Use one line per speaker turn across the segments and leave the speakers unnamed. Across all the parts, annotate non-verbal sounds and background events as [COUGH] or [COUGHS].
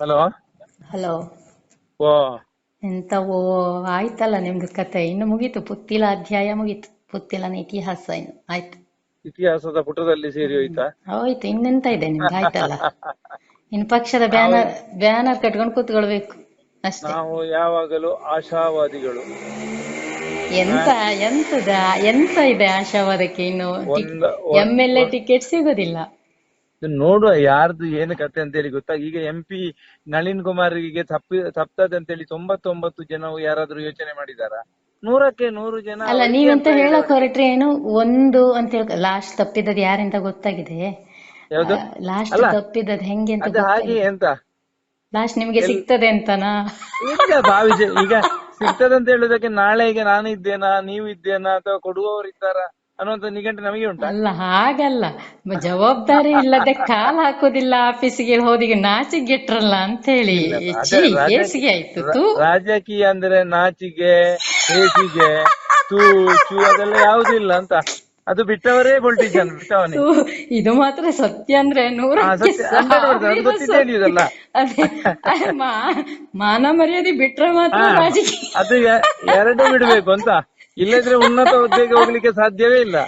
Hello.
Hello.
ಓ.
ಎಂತವೋ ಆಯ್ತಲ್ಲ ನಿಮ್ದು ಕತೆ. ಇನ್ನು ಮುಗೀತು ಪುತ್ತಿಲ ಅಧ್ಯಾಯ ಮುಗೀತು. ಪುತ್ತಿಲನ ಇತಿಹಾಸ ಇನ್ನು ಆಯ್ತು.
ಇತಿಹಾಸದ ಪುಟದಲ್ಲಿ ಸೇರಿ ಹೋಯ್ತಾ?
ಹೋಯ್ತು ಇನ್ನೆಂತ ಇದೆ ನಿಮ್ಗೆ ಆಯ್ತಲ್ಲ? [LAUGHS] ಇನ್ನು ಪಕ್ಷದ ಬ್ಯಾನರ್ ಬ್ಯಾನರ್ ಕಟ್ಕೊಂಡು ಕೂತ್ಕೊಳ್ಬೇಕು. ಅಷ್ಟೇ.
ನಾವು ಯಾವಾಗಲೂ ಆಶಾವಾದಿಗಳು.
ಎಂತ ಎಂತದ ಎಂತ ಇದೆ ಆಶಾವಾದಕ್ಕೆ ಇನ್ನು?
MLA
M L A ticket ಸಿಗೋದಿಲ್ಲ.
ನೋಡುವ ಯಾರ್ದು ಏನು ಕತೆ ಅಂತೇಳಿ ಗೊತ್ತಾಗ ಈಗ ಎಂ ಪಿ ನಳಿನ್ ಕುಮಾರ್ಗೆ ತಪ್ಪಿ ತಪ್ತದೆ ಅಂತೇಳಿ ತೊಂಬತ್ತೊಂಬತ್ತು ಜನ ಯಾರಾದ್ರೂ ಯೋಚನೆ ಮಾಡಿದಾರ? ನೂರಕ್ಕೆ ನೂರು ಜನ
ಅಲ್ಲ ನೀವಂತ
ಅಂತ
ಹೇಳಕ್ ಹೊರಟ್ರೆ ಏನು? ಒಂದು ಅಂತ ಹೇಳ ಲಾಸ್ಟ್ ತಪ್ಪಿದದ್ ಯಾರಿಂದ ಗೊತ್ತಾಗಿದೆ?
ಯಾವ್ದು?
ಲಾಸ್ಟ್ ತಪ್ಪಿದದ್ ಹೆಂಗೆ ಅಂತ
ಹಾಗೆ ಎಂತ?
ಲಾಸ್ಟ್ ನಿಮ್ಗೆ ಸಿಗ್ತದೆ ಅಂತನಾ?
ಈಗ ಭಾವಿಸಿ ಈಗ ಸಿಗ್ತದಂತ ಹೇಳುದಕ್ಕೆ ನಾಳೆಗೆ ನಾನು ಇದ್ದೇನಾ ನೀವು ಇದ್ದೇನಾ ಅಥವಾ ಕೊಡುವವರು ಇದ್ದಾರಾ ಅನ್ನುವಂತ ನಿಘಂಟು ನಮಗೆ ಉಂಟು?
ಅಲ್ಲ ಹಾಗಲ್ಲ. ಜವಾಬ್ದಾರಿ ಇಲ್ಲದೆ ಕಾಲ್ ಹಾಕೋದಿಲ್ಲ ಆಫೀಸಿಗೆ ಹೋದಿಗೆ ನಾಚಿಗೆಟ್ರಲ್ಲ ಅಂತ ಹೇಳಿ ಆಯ್ತು ತೂ.
ರಾಜಕೀಯ ಅಂದ್ರೆ ನಾಚಿಗೆ ಹೇಸಿಗೆ ತೂ ಚೂ ಅದೆಲ್ಲ ಯಾವುದಿಲ್ಲ ಅಂತ. ಅದು ಬಿಟ್ಟವರೇ ಪೊಲಿಟಿಷಿಯನ್ [LAUGHS] ಬಿಟ್ಟವನೇ.
ಇದು ಮಾತ್ರ ಸತ್ಯ ಅಂದ್ರೆ ಮಾ- ಮಾನ ಮರ್ಯಾದೆ ಬಿಟ್ರೆ ಮಾತ್ರ
ಅದು ಎರಡೂ ಬಿಡ್ಬೇಕು ಅಂತ. ಇಲ್ಲದ್ರೆ ಉನ್ನತ ಹುದ್ದೆಗೆ ಹೋಗ್ಲಿಕ್ಕೆ ಸಾಧ್ಯವೇ ಇಲ್ಲ.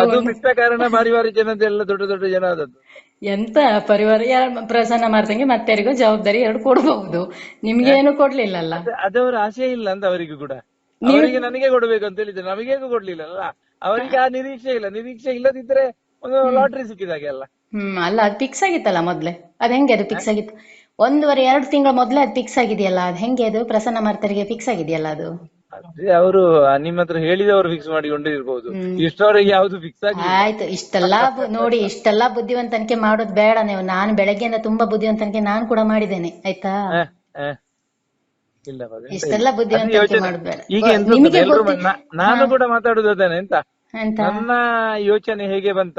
ಅದು ಬಿಟ್ಟ ಕಾರಣ ಬಾರಿ ಬಾರಿ ಜನದೆಲ್ಲ ದೊಡ್ಡ ದೊಡ್ಡ ಜನ ಆದದ್ದು.
ಎಂತ ಪರಿವಾರ ಪ್ರಸನ್ನ ಮಾಡ್ತಂಗೆ ಮತ್ತೆ ಯಾರಿಗೋ ಜವಾಬ್ದಾರಿ ಎರಡು ಕೊಡಬಹುದು. ನಿಮ್ಗೆ ಏನು ಕೊಡ್ಲಿಲ್ಲಲ್ಲ?
ಅದ- ಅದವರ ಆಸೆ ಇಲ್ಲ ಅಂತ ಅವರಿಗೂ ಕೂಡ. ಅವರಿಗೆ ನನಗೆ ಕೊಡ್ಬೇಕು ಅಂತ ಹೇಳಿದ್ರೆ. ನಮಗೆ ಕೊಡ್ಲಿಲ್ಲ ಅಲ್ಲ ಅವರಿಗೆ ಆ ನಿರೀಕ್ಷೆ ಇಲ್ಲ. ನಿರೀಕ್ಷೆ ಇಲ್ಲದಿದ್ರೆ ಒಂದು ಲಾಟ್ರಿ ಸಿಕ್ಕಿದಾಗೆ ಅಲ್ಲ.
ಹ್ಮ್ ಅಲ್ಲ ಅದ್ ಫಿಕ್ಸ್ ಆಗಿತ್ತಲ್ಲ ಮೊದ್ಲೆ? ಅದ್ ಹೆಂಗೆ ಅದು ಫಿಕ್ಸ್ ಆಗಿತ್ತು? ಒಂದೂವರೆ ಎರಡು ತಿಂಗಳ ಮೊದ್ಲೇ ಅದ್ ಫಿಕ್ಸ್ ಆಗಿದೆಯಲ್ಲ? ಅದ್ ಹೆಂಗೆ ಅದು ಪ್ರಸನ್ನ ಮಾರ್ತರಿಗೆ ಫಿಕ್ಸ್ ಆಗಿದೆಯಲ್ಲ ಅದು?
ಅದೇ ಅವರು ನಿಮ್ಮ ಹತ್ರ ಹೇಳಿದವರು ಫಿಕ್ಸ್ ಮಾಡಿಕೊಂಡು ಇರ್ಬೋದು ಇಷ್ಟವರೆಗೆ ಯಾವ್ದು ಫಿಕ್ಸ್ ಆಗಿ
ಆಯ್ತು ಇಷ್ಟೆಲ್ಲಾ ಬು- ನೋಡಿ ಇಷ್ಟೆಲ್ಲಾ ಬುದ್ಧಿವಂತನಿಕೆ ಮಾಡೋದು ಬೇಡ ನೀವು. ನಾನು ಬೆಳಗ್ಗೆಯಿಂದ ತುಂಬಾ ಬುದ್ಧಿವಂತನಿಕೆ ನಾನು ಕೂಡ ಮಾಡಿದ್ದೇನೆ. ಆಯ್ತಾ.
ಇಲ್ಲ ಮಗ,
ಇಷ್ಟೆಲ್ಲ. ಬುದ್ಧಿವಂತಿಕೆ
ಯೋಚನೆ
ಮಾಡೋದು ಬೇಡ.
ಈಗ ಎಂತ
ನಿಮಗೆ
ಗೊತ್ತಾ,
ಗೊತ್ತಿ-
ನಾನು ಕೂಡ ಮಾತಾಡುದು ಅದೇನೆ ಎಂತ?
ಅಂತ
ನನ್ನ ಯೋಚನೆ ಹೇಗೆ ಬಂತ?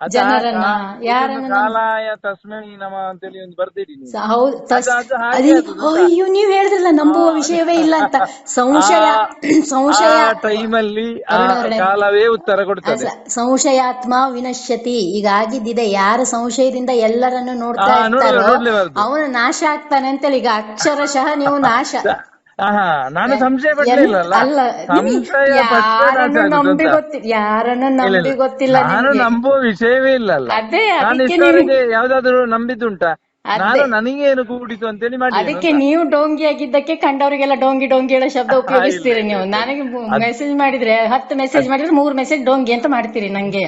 ಜನರನ್ನ, ಯಾರನ್ನ
ಕಾಲಾಯ ತಸ್ಮೈ ನಮ ಅಂತೇಳಿ ಒಂದು
ಹೌದ್? ಅಯ್ಯೋ ನೀವ್ ಹೇಳಿದ್ರಲ್ಲ ನಂಬುವ ವಿಷಯವೇ ಇಲ್ಲ ಅಂತ. [LAUGHS] ಸಂಶಯ ಸಂಶಯ
ಟೈಮಲ್ಲಿ. ಕಾಲವೇ ಉತ್ತರ ಕೊಡ್ತದೆ.
ಸಂಶಯಾತ್ಮ ವಿನಶ್ಯತಿ. ಈಗ ಆಗಿದ್ದಿದೆ ಯಾರ ಸಂಶಯದಿಂದ ಎಲ್ಲರನ್ನು ನೋಡ್ತಾ ಇರ್ತಾರೋ ಅವನು ನಾಶ ಆಗ್ತಾನೆ ಅಂತೇಳಿ ಈಗ ಅಕ್ಷರಶಃ ನೀವು ನಾಶ.
ನಾನು ಸಂಶಯ
ಅಲ್ಲ ಯಾರನ್ನು ನಂಬಿ. ಗೊತ್ತಿಲ್ಲ ಯಾರನ್ನು ನಂಬಿ ಗೊತ್ತಿಲ್ಲ
ನಾನು ನಂಬುವ ವಿಷಯವೇ ಇಲ್ಲ ನಾನು ಇಷ್ಟವರೆಗೆ ಯಾವ್ದಾದ್ರು ನಂಬಿದ್ದುಂಟಾ. ನಾನು ನನಗೇನು ಕೂಡಿತು ಅಂತೇಳಿ ಮಾಡಿ
ಅದಕ್ಕೆ ನೀವು ಡೋಂಗಿ ಆಗಿದ್ದಕ್ಕೆ ಕಂಡವರಿಗೆಲ್ಲ ಡೋಂಗಿ ಡೋಂಗಿ ಹೇಳೋ ಶಬ್ದ [LAUGHS] ಉಪಯೋಗಿಸ್ತೀರಿ ನೀವು. ನನಗೆ ಮೆಸೇಜ್ ಮಾಡಿದ್ರೆ ಹತ್ತು ಮೆಸೇಜ್ ಮಾಡಿದ್ರೆ ಮೂರ್ ಮೆಸೇಜ್ ಡೋಂಗಿ ಅಂತ ಮಾಡ್ತೀರಿ ನಂಗೆ.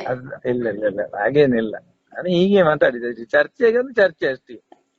ಇಲ್ಲ ಇಲ್ಲ ಇಲ್ಲ ಹಾಗೇನಿಲ್ಲ. ನಾನು ಹೀಗೆ ಮಾತಾಡಿದೆ. ಚರ್ಚೆಗೆ ಒಂದು ಚರ್ಚೆ ಅಷ್ಟೇ.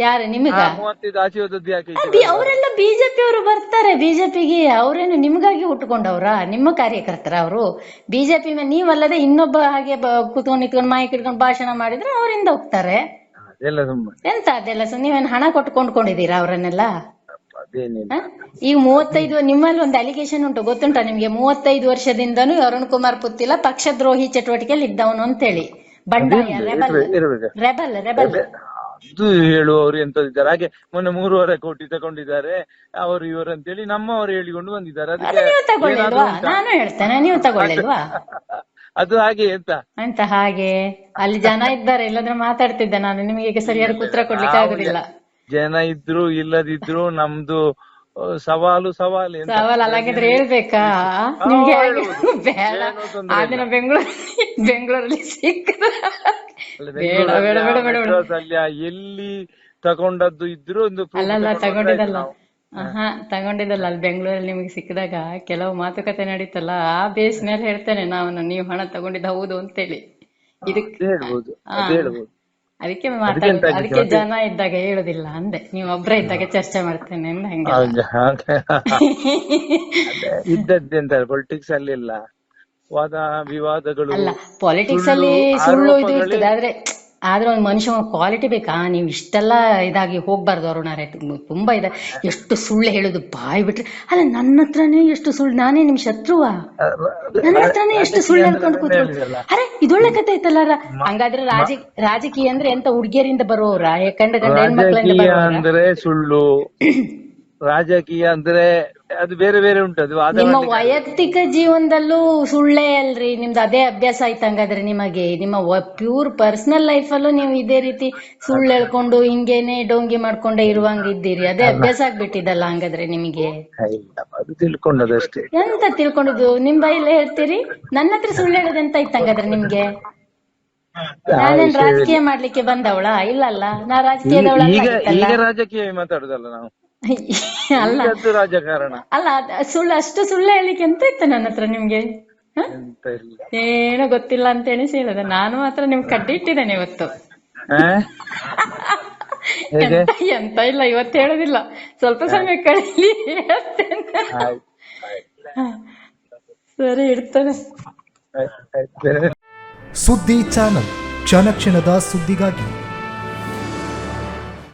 ಯಾರು ನಿಮಗ?
ಮೂವತ್ತೈದು ಯಾಕೆ
ಅವರೆಲ್ಲ ಬಿಜೆಪಿ ಅವರು ಬರ್ತಾರೆ ಬಿಜೆಪಿಗೆ ಅವರೇನು ನಿಮಗಾಗಿ ಹುಟ್ಟುಕೊಂಡವ್ರ ನಿಮ್ಮ ಕಾರ್ಯಕರ್ತರ ಅವರು. ಬಿಜೆಪಿ ನೀವಲ್ಲದೆ ಇನ್ನೊಬ್ಬ ಹಾಗೆ ಬ- ಕೂತ್ಕೊಂಡು ನಿಂತ್ಕೊಂಡು ಮಾಯಿಕ್ ಇಟ್ಕೊಂಡು ಭಾಷಣ ಮಾಡಿದ್ರೆ ಅವರಿಂದ ಹೋಗ್ತಾರೆ.
ಅದೆಲ್ಲ ಸುಮ್ಮನೆ
ಎಂತ ಅದೆಲ್ಲ ಸೊ ನೀವೇನು ಹಣ ಕೊಟ್ಟು ಕೊಂಡ್ಕೊಂಡಿದ್ದೀರಾ ಅವರನ್ನೆಲ್ಲ?
ಅದೇನಿಲ್ಲ.
ಹ? ಈಗ ಮೂವತ್ತೈದು ನಿಮ್ಮಲ್ಲಿ ಒಂದು ಅಲಿಗೇಷನ್ ಉಂಟು ಗೊತ್ತುಂಟಾ ನಿಮ್ಗೆ? ಮೂವತ್ತೈದು ವರ್ಷದಿಂದನು ಅರುಣ್ ಕುಮಾರ್ ಪುತ್ತಿಲ ಪಕ್ಷದ್ರೋಹಿ ಚಟುವಟಿಕೆಯಲ್ಲಿ ಇದ್ದವನು ಅಂತೇಳಿ. ಬಂಡಾಯ ರೆಬಲ್
ಇರ್ಬೇಕು
ರೆಬಲ್ ರೆಬಲ್.
ಅದು ಹೇಳುವವರು ಎಂತದಿದ್ದಾರೆ. ಹಾಗೆ ಮೊನ್ನೆ ಮೂರುವರೆ ಕೋಟಿ ತಗೊಂಡಿದ್ದಾರೆ. ಅವರು ಇವರು ಅಂತೇಳಿ ನಮ್ಮವರು ಹೇಳಿಕೊಂಡು ಬಂದಿದ್ದಾರೆ.
ಅದು
ಅದಕ್ಕೆ
ನೀವು ತಗೊಳ್ಳಿಲ್ವಾ ನಾನು ಹೇಳ್ತೇನೆ ನೀವು ತಗೊಳ್ಳಿಲ್ವಾ [LAUGHS]
ಅದು ಹಾಗೆ ಎಂತ?
ಅಂತ ಹಾಗೆ? ಅಲ್ಲಿ ಜನ ಇದ್ದಾರೆ ಇಲ್ಲದ್ರೆ ಮಾತಾಡ್ತಿದ್ದೆ ನಾನು. ನಿಮಗೆ ಈಗ ಸರಿಯಾದ ಉತ್ತರ ಕೊಡ್ಲಿಕ್ಕೆ ಆಗುದಿಲ್ಲ.
ಜನ ಇದ್ರು ಇಲ್ಲದಿದ್ರು ನಮ್ದು ಆ, ಸವಾಲು ಸವಾಲು ಎಂತ?
ಸವಾಲ್ ಅಲ್ಲಾಗಿದ್ರೆ ಹೇಳ್ಬೇಕಾ? ನಿಮ್ಗೆ ಹಾಗೆ ಬೇಡ. ಆ ದಿನ ಬೆಂಗಳೂರು ಬೆಂಗಳೂರಲ್ಲಿ ಸಿಕ್ಕ
ಎಲ್ಲಿ ತಗೊಂಡದ್ದು ಇದ್ರು ಒಂದು
ಅಲ್ಲಲ್ಲ ತಗೊಂಡಿದ್ದಲ್ಲ. ಹಾ ತಗೊಂಡಿದ್ದಲ್ಲ. ಅಲ್ಲಿ ಬೆಂಗಳೂರಲ್ಲಿ ನಿಮಗೆ ಸಿಕ್ಕಿದಾಗ ಕೆಲವು ಮಾತುಕತೆ ನಡೀತಲ್ಲ ಆ ಬೇಸ್ ಮೇಲೆ ಹೇಳ್ತೇನೆ ನಾನು ನೀವು ಹಣ ತಗೊಂಡಿದ್ದ ಹೌದು ಅಂತೇಳಿ. ಇದಕ್ಕೆ. ಅದಕ್ಕೆ ಅದಕ್ಕೆ? ಜನ ಇದ್ದಾಗ ಹೇಳುದಿಲ್ಲ ಅಂದೆ. ನೀವು ಒಬ್ರ ಇದ್ದಾಗ ಚರ್ಚೆ ಮಾಡ್ತೇನೆ ಅಂದ ಹಂಗೆ. [LAUGHS]
ಅದೇ, ಇದ್ದದ್ದೆಂತ ಪೊಲಿಟಿಕ್ಸ್ ಅಲ್ಲಿ ಇಲ್ಲ. ವಾದ ವಿವಾದಗಳು
ಅಲ್ಲ ಪಾಲಿಟಿಕ್ಸ್ ಅಲ್ಲಿ
ಸುಳ್ಳು,
ಇದು ಇರ್ತದೆ ಆದ್ರೆ ಆದ್ರೆ ಒಂದು ಮನುಷ್ಯ ಕ್ವಾಲಿಟಿ ಬೇಕಾ? ನೀವು ಇಷ್ಟೆಲ್ಲ ಇದಾಗಿ ಹೋಗ್ಬಾರ್ದು ಅರುಣಾರೆ ತುಂಬಾ ಇದೆ. ಎಷ್ಟು ಸುಳ್ಳು ಹೇಳುದು ಬಾಯಿ ಬಿಟ್ರೆ. ಅಲ್ಲ ನನ್ನ ಹತ್ರನೇ ಎಷ್ಟು ಸುಳ್ಳು ನಾನೇ ನಿಮ್ ಶತ್ರುವ. ನನ್ನ ಹತ್ರನೇ ಎಷ್ಟು ಸುಳ್ಳು ಹೇಳ್ಕೊಂಡು
ಹೇಳಿದಲ್ಲ.
ಅರೆ ಇದೊಳ್ಳೆ ಕತೆ ಐತಲ್ಲ ಹಂಗಾದ್ರೆ ರಾಜ ರಾಜಕೀಯ ಅಂದ್ರೆ ಎಂತ ಹುಡುಗಿಯರಿಂದ ಬರೋರ ಕಂಡ ಗಂಡ ಹೆಣ್ಮಕ್ಳಿಂದ
ಅಂದ್ರೆ ಸುಳ್ಳು. ರಾಜಕೀಯ [COUGHS] ಅಂದ್ರೆ ಅದು ಬೇರೆ ಬೇರೆ ಉಂಟು ಅದು
ನಿಮ್ಮ ವೈಯಕ್ತಿಕ ಜೀವನದಲ್ಲೂ ಸುಳ್ಳೇ ಅಲ್ರಿ ನಿಮ್ದು ಅದೇ ಅಭ್ಯಾಸ ಆಯ್ತು ಹಂಗಾದ್ರೆ ನಿಮಗೆ ನಿಮ್ಮ ಪ್ಯೂರ್ ಪರ್ಸನಲ್ ಲೈಫ್ ಅಲ್ಲೂ ನೀವು ಇದೇ ರೀತಿ ಸುಳ್ಳು ಹೇಳ್ಕೊಂಡು ಹಿಂಗೇನೆ ಡೋಂಗಿ ಮಾಡ್ಕೊಂಡೇ ಇರುವಂಗಿದ್ದೀರಿ. ಅದೇ ಅಭ್ಯಾಸ ಆಗ್ಬಿಟ್ಟಿದಲ್ಲ ಹಂಗಾದ್ರೆ ನಿಮಗೆ?
ಇಲ್ಲ, ಅದು ತಿಳ್ಕೊಂಡದಷ್ಟೇ
ಎಂತ ತಿಳ್ಕೊಂಡಿದ್ದು ನಿಮ್ ಬೈಲೇ ಹೇಳ್ತೀರಿ? ನನ್ನ ಹತ್ರ ಸುಳ್ಳು ಹೇಳೋದು ಎಂತ ಇತ್ತು ಹಂಗಾದ್ರೆ ನಿಮ್ಗೆ ನಾನೇನ್ ರಾಜಕೀಯ ಮಾಡ್ಲಿಕ್ಕೆ ಬಂದವಳ? ಇಲ್ಲಲ್ಲ ನಾ ರಾಜಕೀಯದವಳ
ಈಗ ಈಗ ರಾಜಕೀಯ ಮಾತಾಡುದಲ್ಲ ನಾವು.
ಅಲ್ಲ.
ರಾಜಕಾರಣ?
ಅಲ್ಲ ಸುಳ್ಳು ಅಷ್ಟು ಸುಳ್ಳು ಹೇಳಿಕ್ಕೆ ಎಂತ ಇತ್ತು ನನ್ನ ಹತ್ರ ನಿಮ್ಗೆ? ಏನೋ ಗೊತ್ತಿಲ್ಲ ಅಂತ ಎಣಿಸಿ ಹೇಳಿದೆ ನಾನು ಮಾತ್ರ ನಿಮ್ ಕಡ್ಡಿ ಇಟ್ಟಿದ್ದೇನೆ ಇವತ್ತು. ಎಂತ ಎಂತ ಇಲ್ಲ ಇವತ್ತು ಹೇಳೋದಿಲ್ಲ. ಸ್ವಲ್ಪ ಸಮಯ ಕಳಿಸಿ ಹೇಳ್ತೇನೆ. ಸರಿ ಇಡ್ತೇನೆ.
ಸುದ್ದಿ ಚಾನಲ್. ಕ್ಷಣ ಕ್ಷಣದ ಸುದ್ದಿಗಾಗಿ